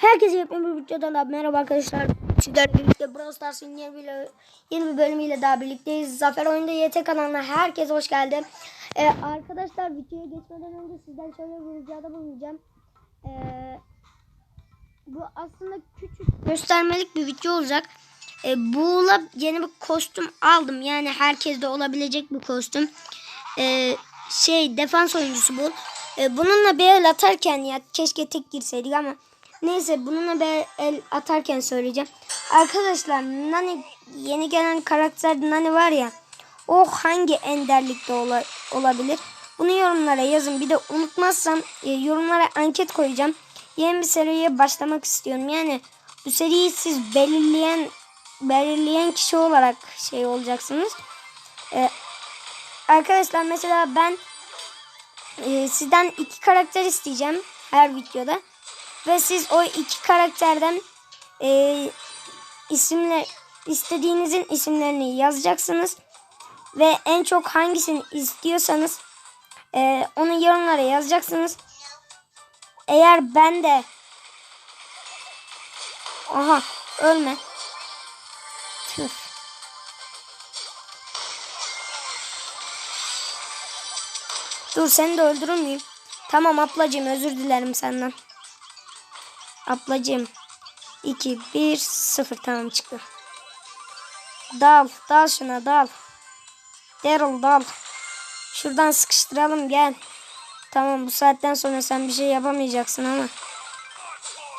Herkese yepyeni bir videodan da merhaba arkadaşlar. Sizlerle birlikte Brawl Stars'ın yeni bir, yeni bir bölümüyle daha birlikteyiz. Zafer Oyunda YT kanalına herkes hoş geldi. Ee, arkadaşlar videoya geçmeden önce sizden şöyle bir ricada bulunacağım. Ee, bu aslında küçük göstermelik bir video olacak. Ee, Buğula yeni bir kostüm aldım. Yani herkeste olabilecek bir kostüm. Ee, şey defans oyuncusu bu. Ee, bununla bir el atarken ya keşke tek girseydik ama neyse bununla bir el atarken söyleyeceğim. Arkadaşlar Nani yeni gelen karakter Nani var ya o hangi enderlikte ola- olabilir? Bunu yorumlara yazın. Bir de unutmazsam e, yorumlara anket koyacağım. Yeni bir seriye başlamak istiyorum. Yani bu seriyi siz belirleyen belirleyen kişi olarak şey olacaksınız. Ee, arkadaşlar mesela ben e, sizden iki karakter isteyeceğim her videoda. Ve siz o iki karakterden e, isimle istediğinizin isimlerini yazacaksınız. Ve en çok hangisini istiyorsanız e, onu yorumlara yazacaksınız. Eğer ben de Aha ölme. Tüh. Dur seni de öldürür müyüm? Tamam ablacığım özür dilerim senden. Ablacığım. 2, 1, 0 tamam çıktı. Dal. Dal şuna dal. Daryl dal. Şuradan sıkıştıralım gel. Tamam bu saatten sonra sen bir şey yapamayacaksın ama.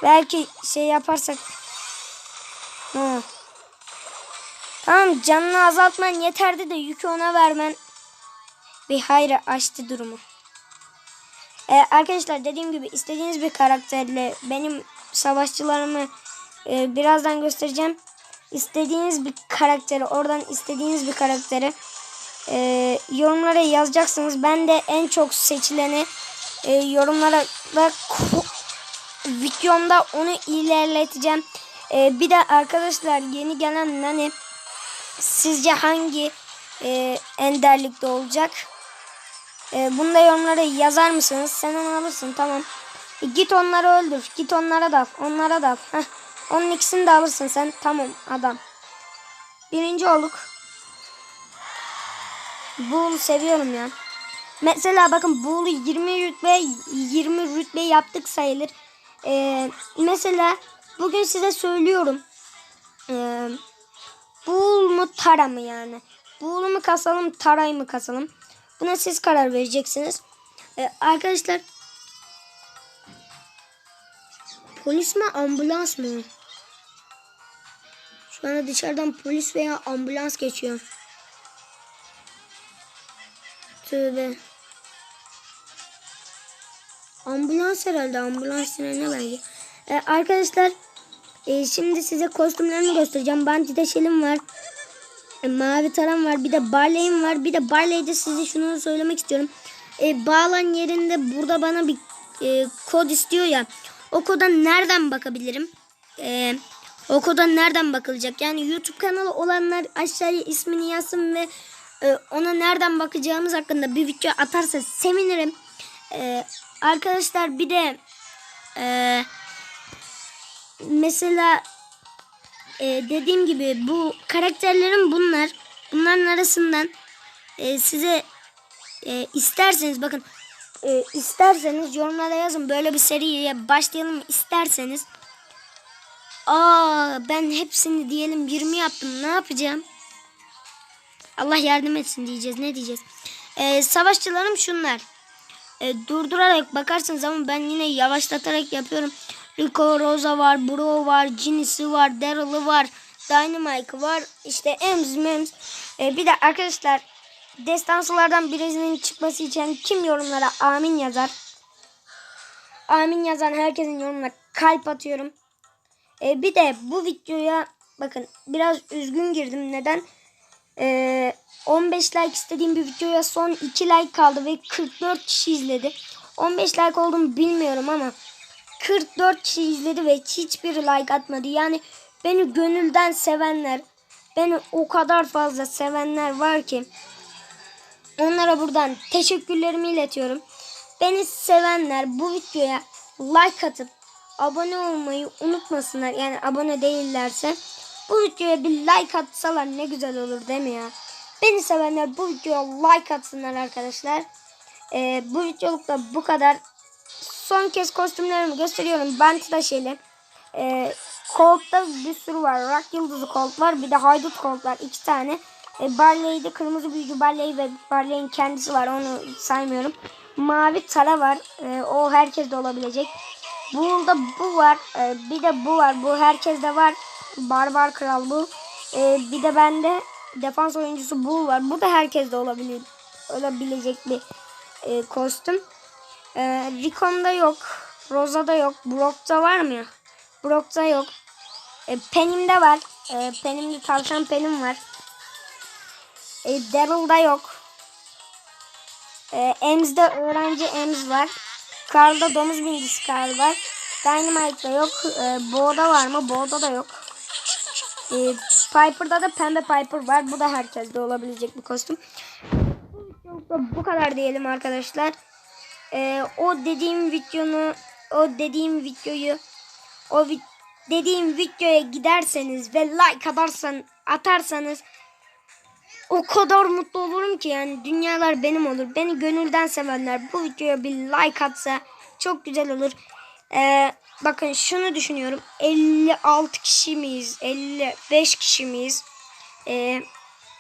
Belki şey yaparsak. Ha. Tamam canını azaltman yeterdi de yükü ona vermen bir hayra açtı durumu. Ee, arkadaşlar dediğim gibi istediğiniz bir karakterle benim savaşçılarımı e, birazdan göstereceğim. İstediğiniz bir karakteri oradan istediğiniz bir karakteri e, yorumlara yazacaksınız. Ben de en çok seçileni e, yorumlara da videomda onu ilerleteceğim. E, bir de arkadaşlar yeni gelen Nani sizce hangi e, enderlikte olacak? E, bunu da yorumlara yazar mısınız? Sen onu alırsın tamam. E, git onları öldür. Git onlara dal. Onlara dal. Heh. Onun ikisini de alırsın sen. Tamam adam. Birinci olduk. Bull seviyorum ya. Mesela bakın Bull'u 20 rütbe 20 rütbe yaptık sayılır. Ee, mesela bugün size söylüyorum. Ee, Bull mu Tara mı yani? Bull'u mu kasalım Tara'yı mı kasalım? Buna siz karar vereceksiniz. Ee, arkadaşlar polis mi ambulans mı? Şu anda dışarıdan polis veya ambulans geçiyor. Tövbe. Ambulans herhalde. Ambulans sirene benziyor. Ee, arkadaşlar e, şimdi size kostümlerimi göstereceğim. Bandita Shell'im var. E, mavi taram var. Bir de Barley'im var. Bir de Barley'de size şunu söylemek istiyorum. E, bağlan yerinde burada bana bir e, kod istiyor ya. O koda nereden bakabilirim? E, o koda nereden bakılacak? Yani YouTube kanalı olanlar aşağıya ismini yazsın ve e, ona nereden bakacağımız hakkında bir video atarsa sevinirim. E, arkadaşlar bir de e, mesela e, dediğim gibi bu karakterlerim bunlar. Bunların arasından e, size e, isterseniz bakın e, isterseniz yorumlara yazın böyle bir seriye başlayalım isterseniz. Aa ben hepsini diyelim 20 yaptım. Ne yapacağım? Allah yardım etsin diyeceğiz. Ne diyeceğiz? E, savaşçılarım şunlar. E, durdurarak bakarsınız ama ben yine yavaşlatarak yapıyorum. Rico Rosa var, Bro var, Ginny'si var, Daryl'ı var, Dynamite var. İşte Ems, Mems. E, bir de arkadaşlar destansılardan birisinin çıkması için kim yorumlara amin yazar? Amin yazan herkesin yorumuna kalp atıyorum. E, bir de bu videoya bakın biraz üzgün girdim. Neden? E, 15 like istediğim bir videoya son 2 like kaldı ve 44 kişi izledi. 15 like olduğumu bilmiyorum ama 44 kişi izledi ve hiçbir like atmadı. Yani beni gönülden sevenler, beni o kadar fazla sevenler var ki onlara buradan teşekkürlerimi iletiyorum. Beni sevenler bu videoya like atıp abone olmayı unutmasınlar. Yani abone değillerse bu videoya bir like atsalar ne güzel olur değil mi ya? Beni sevenler bu videoya like atsınlar arkadaşlar. Ee, bu videoluk da bu kadar. Son kez kostümlerimi gösteriyorum. Bantı şeyle. Ee, Colt'ta bir sürü var. Rock Yıldızı Colt var. Bir de Haydut Colt var. iki tane. E, Barley'de kırmızı büyücü Barley ve Barley'in kendisi var. Onu saymıyorum. Mavi Tara var. E, o herkes de olabilecek. Burada bu var. E, bir de bu var. Bu herkeste var. Barbar Kral bu. E, bir de bende defans oyuncusu bu var. Bu da herkeste olabilir. Olabilecek bir e, kostüm. E, Ricon'da yok. Rosa'da yok. Brock'ta var mı? Brock'ta yok. E, Penim'de var. E, Penim'de tavşan Penim var. E, Daryl'da yok. E, Ems'de öğrenci Ems var. Karl'da domuz bindisi Karl var. Dynamite'da yok. E, Bo'da var mı? Bo'da da yok. E, Piper'da da pembe Piper var. Bu da herkeste olabilecek bir kostüm. Bu kadar diyelim arkadaşlar. E, o dediğim videonu o dediğim videoyu o vi- dediğim videoya giderseniz ve like atarsan atarsanız o kadar mutlu olurum ki yani dünyalar benim olur. Beni gönülden sevenler bu videoya bir like atsa çok güzel olur. Ee, bakın şunu düşünüyorum. 56 kişi miyiz? 55 kişi miyiz? Ee,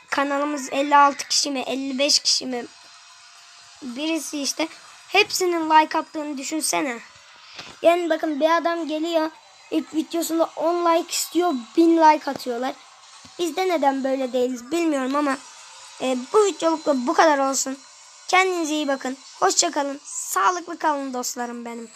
kanalımız 56 kişi mi? 55 kişi mi? Birisi işte. Hepsinin like attığını düşünsene. Yani bakın bir adam geliyor. ilk videosunda 10 like istiyor. 1000 like atıyorlar. Bizde neden böyle değiliz bilmiyorum ama e, bu videoluk da bu kadar olsun. Kendinize iyi bakın. Hoşçakalın. Sağlıklı kalın dostlarım benim.